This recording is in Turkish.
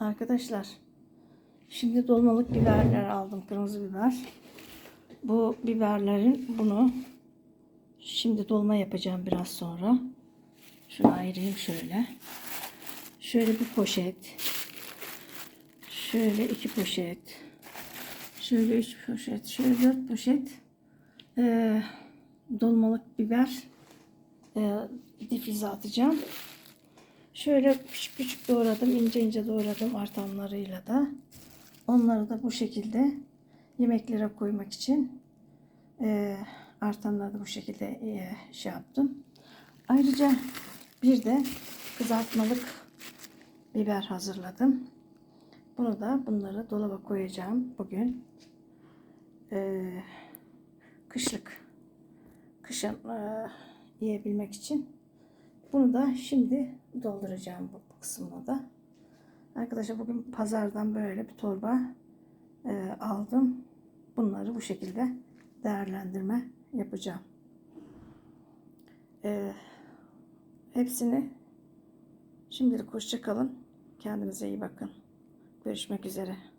Arkadaşlar şimdi dolmalık biberler aldım. Kırmızı biber. Bu biberlerin bunu şimdi dolma yapacağım biraz sonra. Şunu ayırayım şöyle. Şöyle bir poşet. Şöyle iki poşet. Şöyle üç poşet. Şöyle dört poşet. Ee, dolmalık biber e, difize atacağım. Şöyle küçük küçük doğradım. ince ince doğradım artanlarıyla da. Onları da bu şekilde yemeklere koymak için e, artanları da bu şekilde e, şey yaptım. Ayrıca bir de kızartmalık biber hazırladım. Bunu da bunları dolaba koyacağım bugün. E, kışlık. Kışın e, yiyebilmek için. Bunu da şimdi dolduracağım bu kısmına da. Arkadaşlar bugün pazardan böyle bir torba e, aldım. Bunları bu şekilde değerlendirme yapacağım. E, hepsini şimdilik hoşça kalın. Kendinize iyi bakın. Görüşmek üzere.